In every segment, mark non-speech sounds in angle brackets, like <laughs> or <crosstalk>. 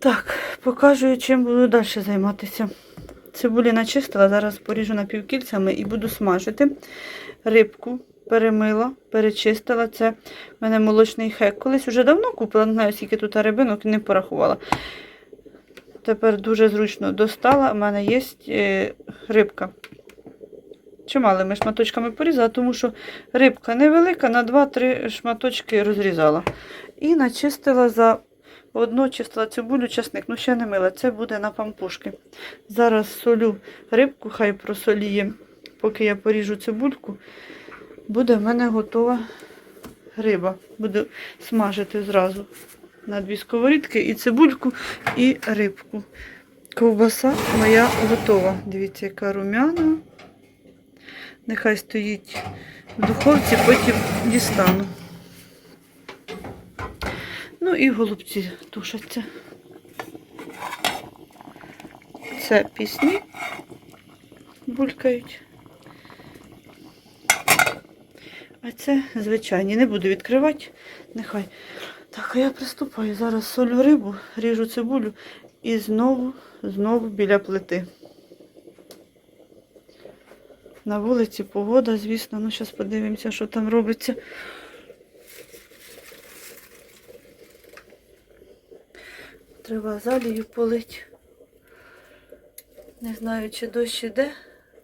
Так, показую, чим буду далі займатися. Цибулі начистила, зараз поріжу напівкільцями і буду смажити. Рибку перемила, перечистила. Це в мене молочний хек. Колись вже давно купила, не знаю, скільки тут рибинок, не порахувала. Тепер дуже зручно достала. У мене є е, рибка. Чималими шматочками порізала, тому що рибка невелика, на 2-3 шматочки розрізала. І начистила за одну чистила цибулю, чесник, ну ще не мила. Це буде на пампушки. Зараз солю рибку, хай просоліє, поки я поріжу цибульку. Буде в мене готова риба. Буду смажити зразу на дві сковорідки і цибульку, і рибку. Ковбаса моя готова. Дивіться, яка румяна. Нехай стоїть в духовці, потім дістану. Ну і голубці тушаться. Це пісні булькають. А це звичайні. Не буду відкривати, нехай. Так, а я приступаю. Зараз солю рибу, ріжу цибулю і знову, знову біля плити. На вулиці погода, звісно, ну зараз подивимося, що там робиться. Треба азалію полити. Не знаю, чи дощ іде.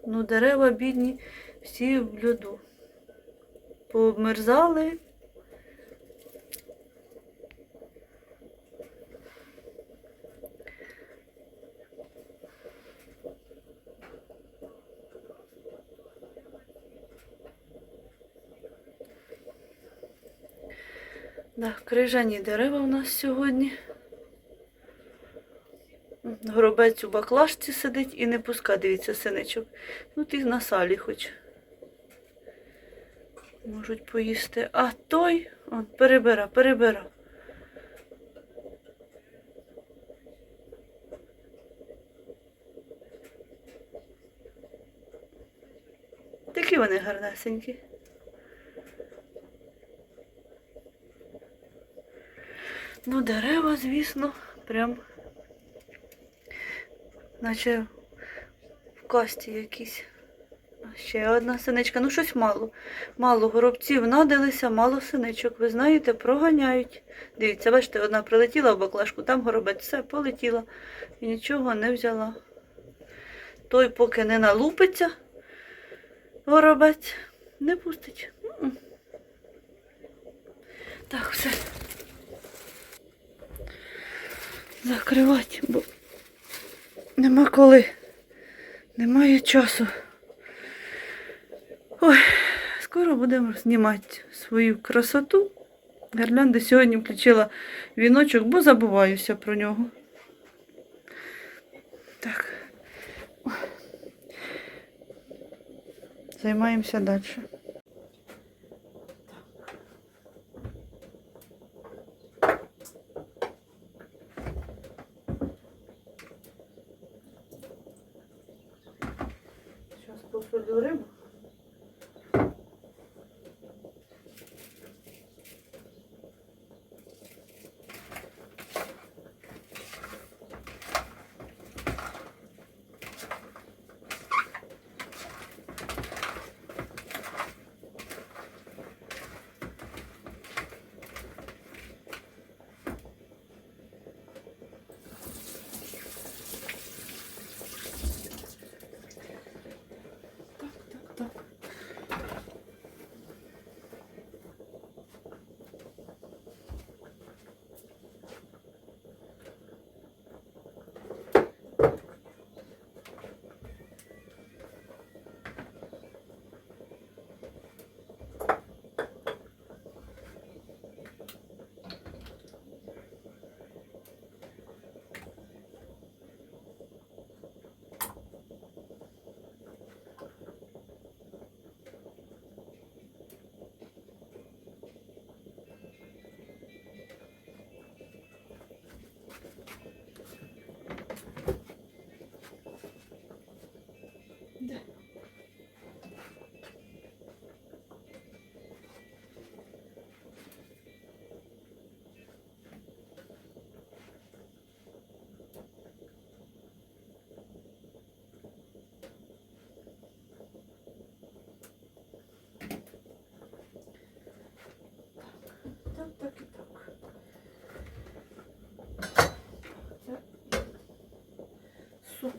Ну, дерева бідні, всі в льоду. Пообмерзали. Да, крижані дерева у нас сьогодні. Горобець у баклажці сидить і не пускає, дивіться, синичок. Ну, ти на салі хоч. Можуть поїсти. А той, он, перебира, перебира. Такі вони гарнесенькі. Ну, дерева, звісно, прям наче в касті якісь. Ще одна синичка. Ну, щось мало. Мало горобців надалися, мало синичок. Ви знаєте, проганяють. Дивіться, бачите, одна прилетіла в баклажку, там горобець все полетіла і нічого не взяла. Той, поки не налупиться, горобець не пустить. Так, все. Закривати, бо нема коли. Немає часу. Ой, скоро будемо знімати свою красоту. Гірлянди сьогодні включила віночок, бо забуваюся про нього. Так. Займаємося далі.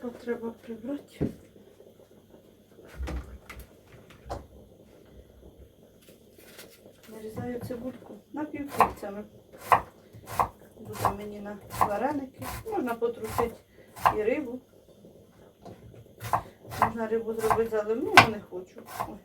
Треба прибрати. Нарізаю цибульку напівкільцями. Буде мені на вареники. Можна потрусити і рибу. Можна рибу зробити заливну, але не хочу. Ой.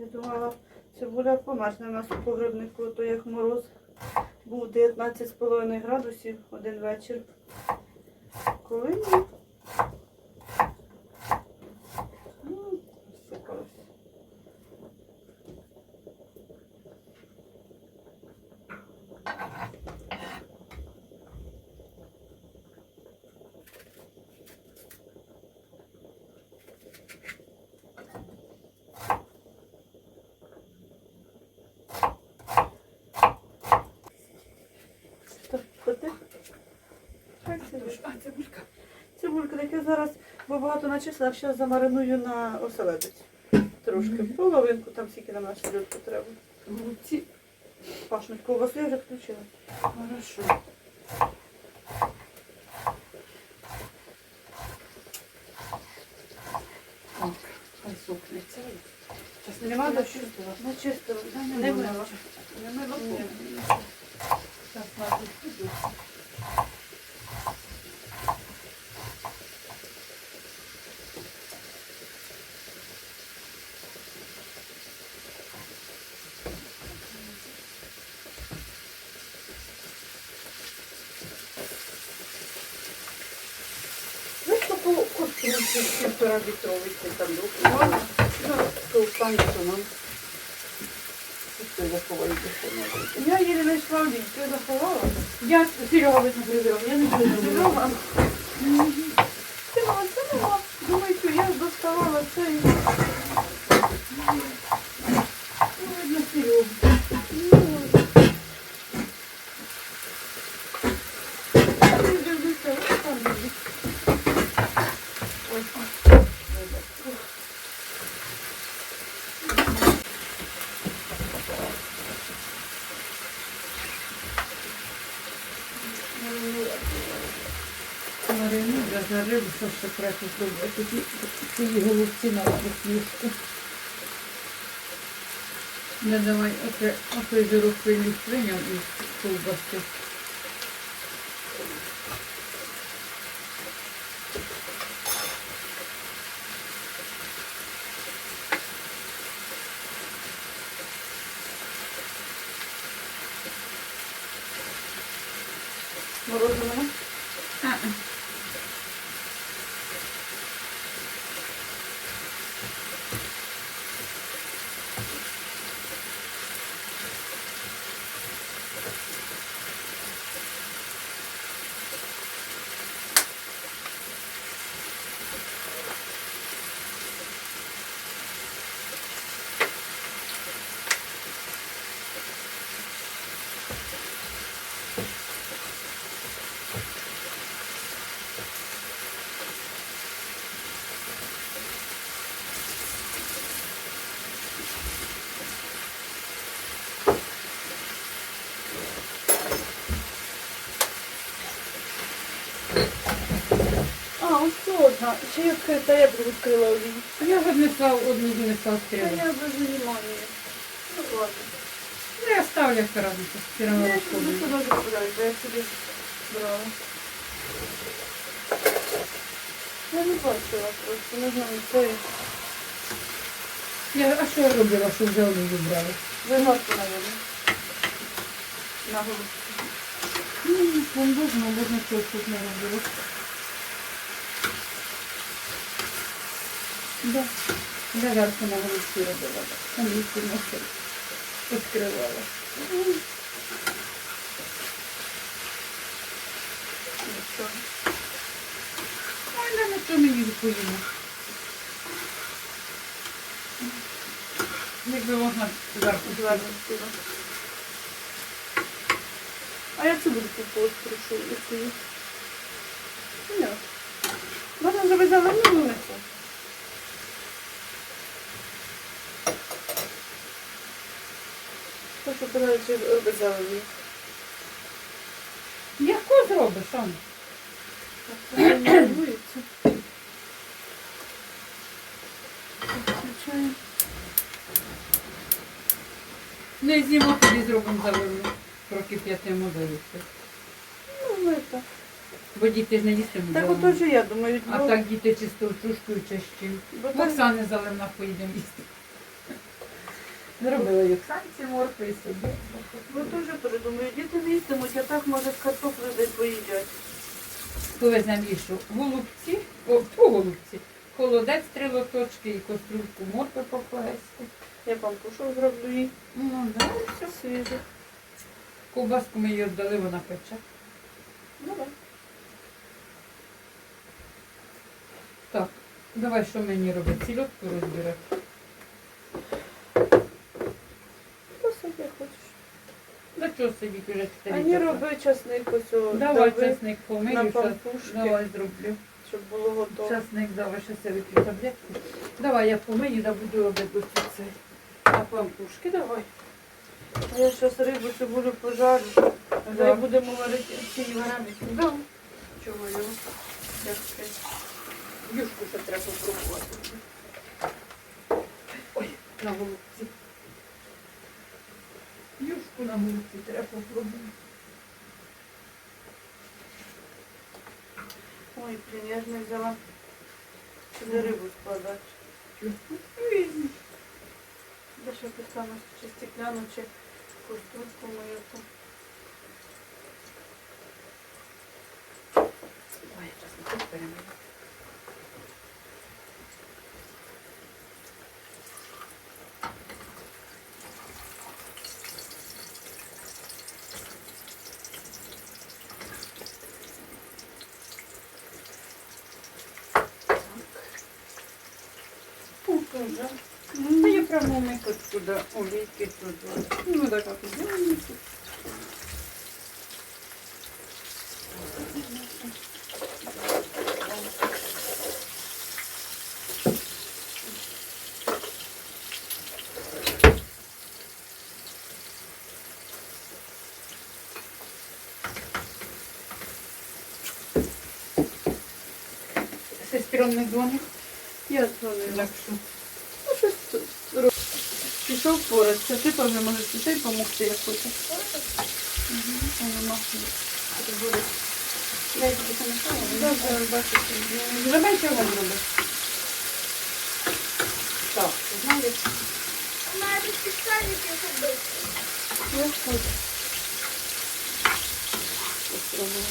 Я думала, цибуля померзне у нас у погребнику, то як мороз був 19,5 градусів один вечір. Коли ні. Ну, розсипалось. Так, ходи. Так, цибулька. А, цибулька. Цибулька, так я зараз бо багато начислила, зараз замариную на оселедець. Трошки. Половинку там скільки нам на селедку треба. Голубці. Пашнуть ковбасу я вже включила. Хорошо. Так, хай сохнеться. Зараз не дощу? Начистила. Не Не мила. мила. Не мила. Зараз ладно, піду. Знаєш, таку куртку півтора літровий. Ну, То встань, що нам. Я заховаю Я її знайшла в ліс. Ти заховала? Я Серега видно прибирав, я не. Серега? Ти мала, це нема. Думаю, що я доставала це. Ну, видно, Серега. Я дивлюся, ось там є. Ой. Марину для жарив, що ще треба зробити. Ці голубці на просвістку. Не давай, оце, оцей жирок приліг прийняв із ковбаси. Мороженого. Одна. Ще й відкрита, я б відкрила олію. Я віднесла одну донесла Та стрілу. я без внимания. Ну ладно. Ну, я ставлю все разом, все равно Я сюди розходую. сюди забираю, бо я собі брала. Я не бачила просто, не знаю, це Я, а що я робила, що вже олію брала? вигадку, мабуть. На голову. Ну, вон можна, можна цього тут не робила. Да. Жарко на голубці робила. Там їсти носила. Відкривала. Нічого. Ой, да, на що мені відповімо? Якби можна жарко. Звернути. А я цю буду купувати прошу якою. Ні. Можна зробити зелену, але не це. То, що ти навіть робити зелену. Яку зробиш, не нервується. Не знімо тоді зробимо заверну. Прокип'ятимо дорогти. Ну, ви так. Бо діти ж не їстимуть. Так заливну. ото ж я думаю, А бо- так діти чисто чушкою чащим. бо так- Оксани заливна поїдемо їсти. Зробила і Оксанці моркви і собі. Бо теж передумаю, діти не їстимуть, а так може з картоплею десь поїдять. Повеземо їшу голубці, о, по голубці, холодець три лоточки і кастрюльку моркви покласти. Я пампушок зроблю їй Ну, да, все. свіжу. Ковбаску ми її віддали, вона пече. Ну так. Так, давай що мені робити? Сільотку розбирати. Собі хочеш. До чого сидіти вже А не роби часник ось о, Давай дави, часник помию, щас- пампушки, давай зроблю. щоб було готово. Часник давай ще це вип'ю таблетку. Давай я помию, да буду робити до це. А пампушки давай. А я зараз рибу цибулю пожарю. А Да. да. будемо варити ці вареники. Да. Чого його? Як? Юшку ще треба попробувати. Ой, на голубці. Юшку на голубці треба попробувати. Ой, блін, я ж не взяла. Сюди рибу складати. Візьми. Де ще поставимо чи стекляну, чи каструльку мою. Ой, чесно, перемогу. Ну, тут же. Та я прямо микот туди, олійки туди. Ну, так як і Сестром не дзвонив? Я дзвонила. Так що. Ну, щось тут роб- пішов поратися. Ти теж можеш піти допомогти, як хочеш. Давай чого зробиш? Так, знаєш, Надо специально зробити. Я хочу. Попробую.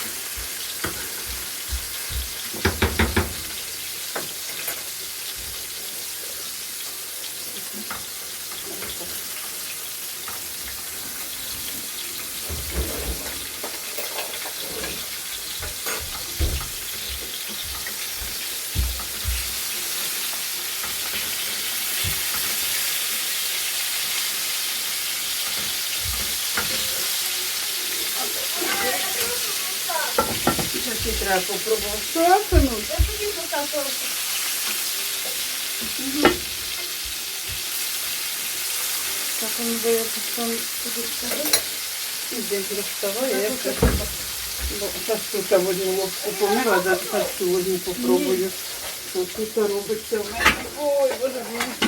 Попробувати. Що, синусь? Я тобі показала. Так, он здається, що він туди вставить. Десь розставає, я все. Зараз тут возьму ложку помила, зараз цю возьму попробую. Що тут робиться в мене. Ой, боже мій.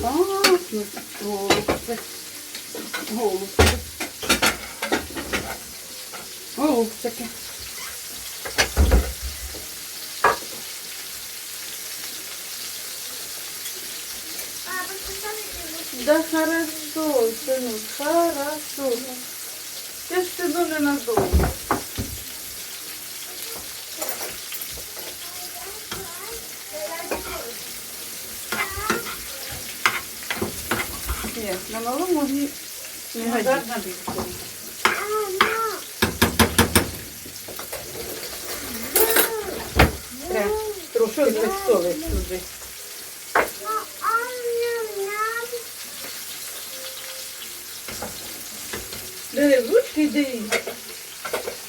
Класно. Голубці. Голубці. Голубчики. Да хорошо, сынок, хорошо. Я ж піду ненадовго. Ні, на малому ні. Не Ну, годиться. так, на більшому. Треба Трошки підсоли сюди. Бери в ручки йди. їй.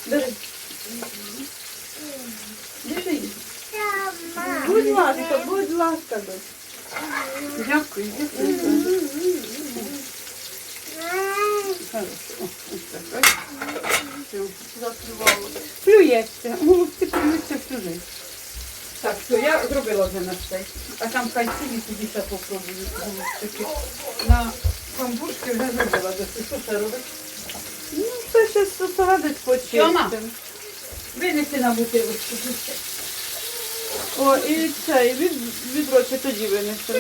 Бери. Бери. Будь ласка, будь ласка, дочь. Дякую, дякую. Закривала. Плюється. Ти плюється всю жизнь. Так, все, я зробила вже на цей. А там сіді, тоді ще попробую. На камбушки вже зробила. Що це робить? Ну, це ще посередить Тьома. почистим. Винеси на бутилочку. О, і це, і від, відро чи тоді винесемо.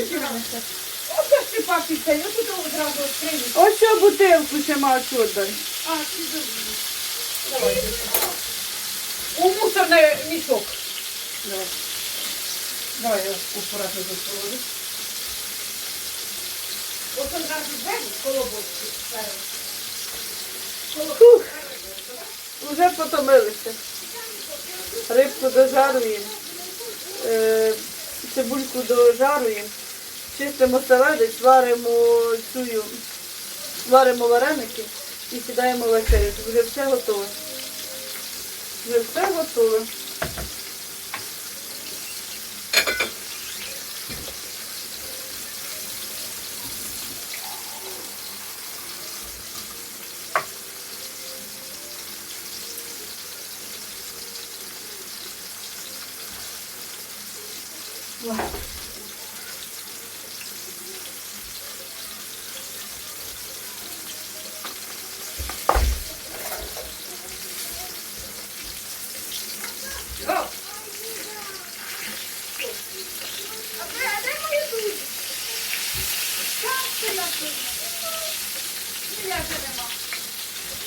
Оце ж ти папі це, я тут одразу відкрию. Ось що бутилку ще маєш віддай. А, ти забув. Давай. У мусорний мішок. Давай. Давай я акуратно заставлю. Ось одразу двері, колобочки. Фух. Уже потомилися. Рибку дожаруємо. Е, цибульку дожаруємо. Чистимо селедець, варимо цю, варимо вареники і сідаємо вечеряти. Вже все готове. Вже все готове. О, А де, а де мої туди? Там ти написано. Ніяка нема.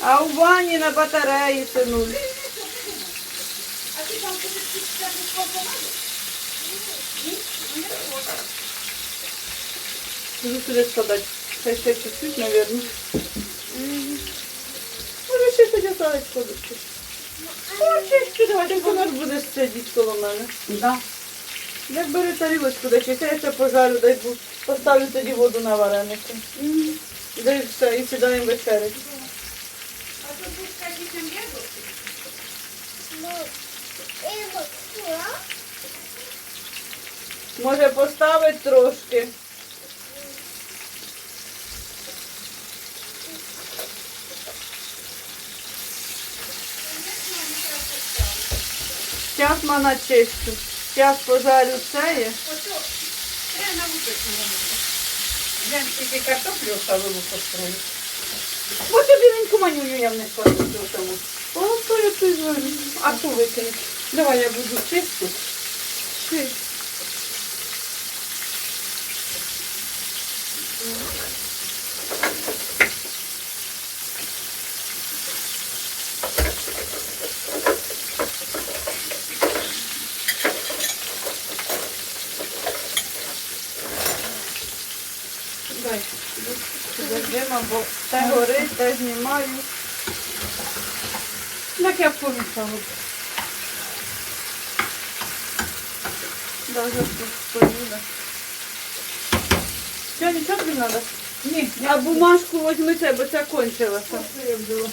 А у ванні на батареї синуль. А ти там кудись підставити компонати? Ні, ну не хочу. Буду сюди складати. Хай ще чуть-чуть, мабуть. Може ще тоді оставить кладочку. Хочеш як у нас буде сидіти коло мене. да. Як бери тарілочку, да чи я ще пожарю, дай Бог. Поставлю тоді воду на вареники. Да і все, і сідаємо вечерять. А то пускай дітям бігу? Ну? Може поставити трошки. Зараз мана чищу. Зараз пожарю це. Треба на вулиці робити. Я тільки картоплю оставила построю. Ось тобі реньку манюю я не скажу тому. О, то я тут зварю. А ту викинь. Давай я буду чистити. Чи? Дай. Подождемо, бо те горить, те знімаю. Так я помішала. Даже тут стою. Що, нічого тобі треба? Ні, А бумажку возьми це, бо це кончилося. Я взяла?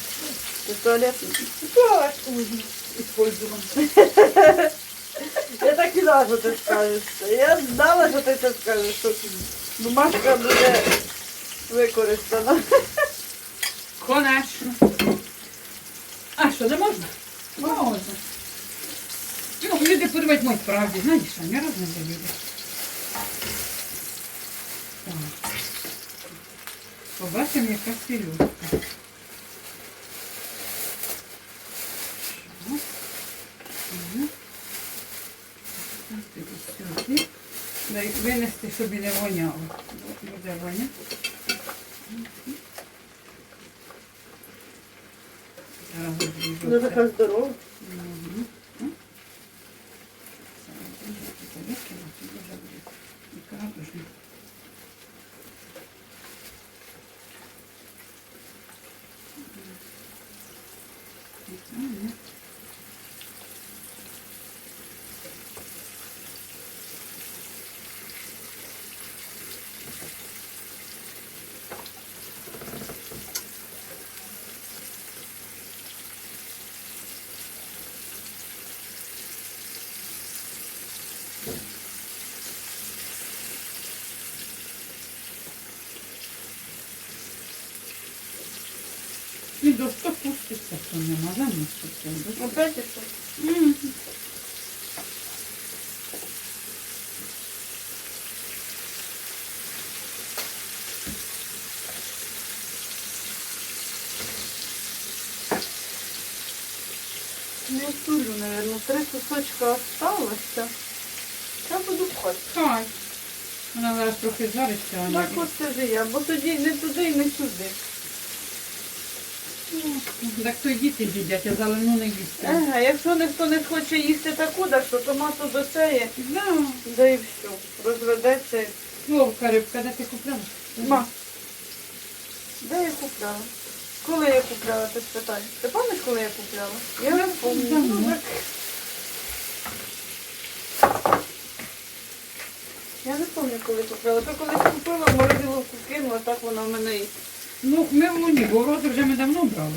Це туалет. Палочку візьму. Использувала. <laughs> Я так і знала, що ти скажеш. Я знала, що ти це скажеш, бумажка буде використана. Конечно. А що, не можна? Можна. Ну, люди подумають, мой правді, знаєш, що не разне люди. Так. Побачимо, яка. Дай винести, щоб і не воняло. Буде воняти. Зараз обріжу Вона це. така здорова. Мгм. М? Зараз обріжу це викину, це дуже буде. І картошку. І це, ні. І до 100 пуститься, то нема заміститься. Опять що? Не сулю, наверное. Три кусочка осталося. Я буду пхати. Хай. Вона зараз трохи жариться, а Так от це ж я, бо тоді не туди і не сюди. Так то діти їдять, а заливну не їсти. Ага, якщо ніхто не хоче їсти таку, так що томату до цієї, Да. да і все. Розведеться. Вовка рибка, де ти купляла? Ма, де я купляла? Коли я купляла, ти спитай. Ти пам'ятаєш, коли я купляла? Я не пам'ятаю. Ну. Я не пам'ятаю, коли купляла. То колись купила, морозиловку кинула, так вона в мене і. Ну, ми в луні, бо рози вже ми давно брали.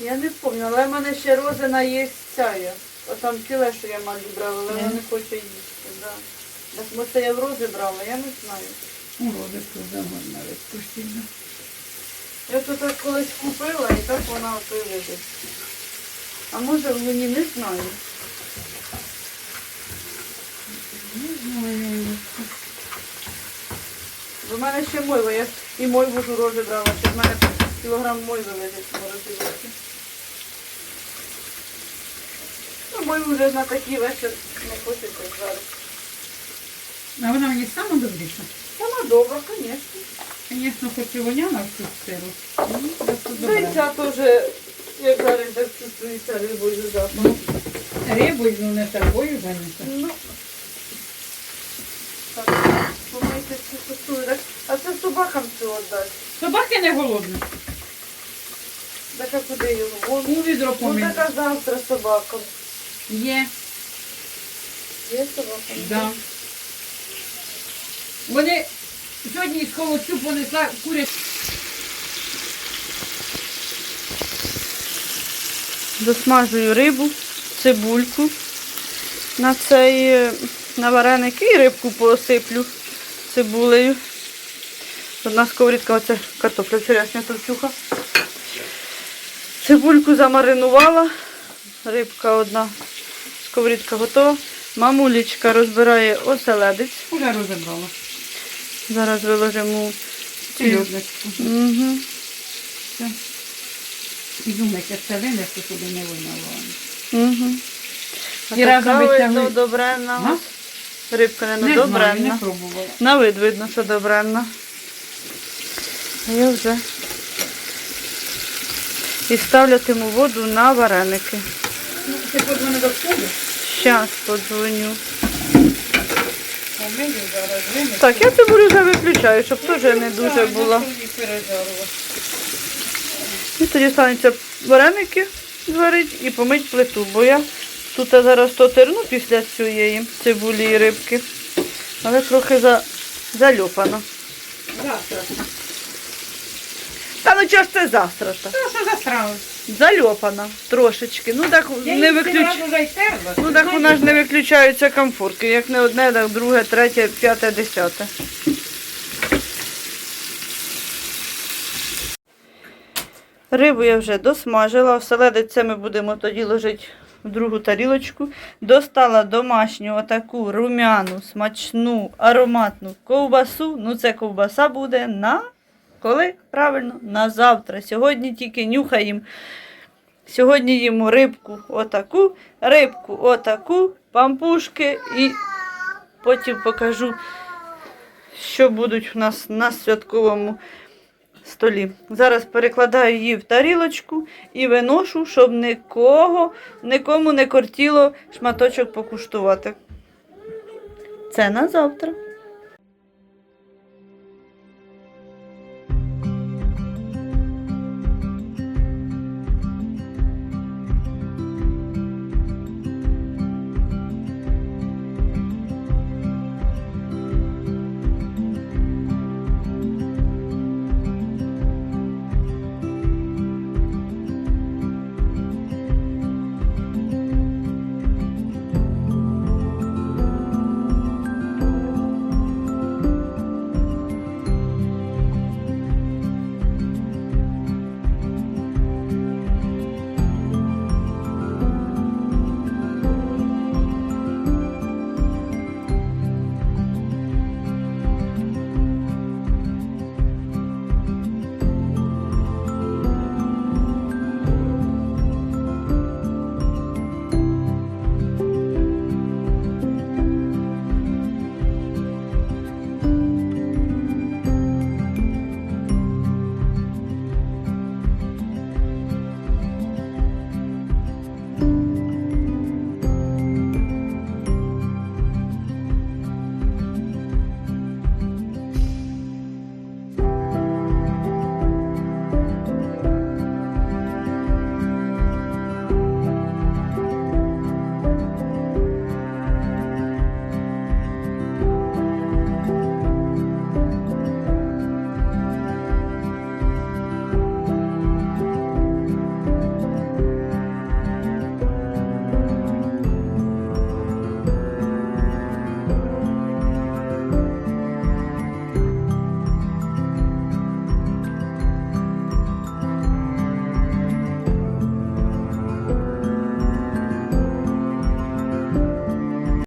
Я не пам'ятаю, але в мене ще розина є ця. От там ціле, що я малі брала, але вона не хоче їсти. Да. Так, бо це я в рози брала, я не знаю. У рози то загодна рибку. Я тут так колись купила і так вона ото лежить. А може в мені не знаю. Не знаю. Бо в мене ще мойва, я і мойву ж у рожі брала, що в мене кілограм мойви лежить в морозилці. Ну, мойву вже на такий вечір не хочеться зараз. А вона мені сама добріша. Вона добра, звісно. Звісно, хоч і воняла в цю сиру. Ну, просто і ця теж, як зараз так чувствується рибою запах. Ну, Рибою, ну не тобою зайнята. Ну, так, помийте цю косулю. А це собакам цього дати. Собаки не голодні. Так а куди його? Вон. У відро Ну так а завтра собакам. Є, Є собакам? да. Вони сьогодні з холодцю понесла курять. Досмажую рибу, цибульку на цей е, на вареники і рибку посиплю цибулею. Одна сковорідка, оце картопля вчорашня товчуха. Цибульку замаринувала, рибка одна, сковорідка готова. Мамулечка розбирає оселедець. Уже розібрала. Зараз виложимо. Сільодочку. Угу. І думайте, це винести туди не винувала. Угу. І разом добренна. Рибка не, Не знаю, не добренна. пробувала. На вид видно, що добренна. А я вже і ставлятиму воду на вареники. Ну, ти подзвони до входу, Щас подзвоню. Так, я цибулю вже виключаю, щоб теж не дуже було. І тоді станеться вареники зварити і помить плиту, бо я тут зараз то терну після цієї цибулі і рибки, але трохи за, зальопано. Завтра. Та ну чого ж це завтра? Ну, що за страва? Зальопана трошечки. Ну так Я не її виключ... сім разів й терла. Ну так у нас не виключаються комфорки. Як не одне, так друге, третє, п'яте, десяте. Рибу я вже досмажила. Оселедець це ми будемо тоді ложити в другу тарілочку. Достала домашню отаку румяну, смачну, ароматну ковбасу. Ну це ковбаса буде на коли? Правильно, на завтра. Сьогодні тільки нюхаємо. Сьогодні їмо рибку отаку, рибку отаку, пампушки і потім покажу, що будуть у нас на святковому столі. Зараз перекладаю її в тарілочку і виношу, щоб нікого, нікому не кортіло шматочок покуштувати. Це на завтра.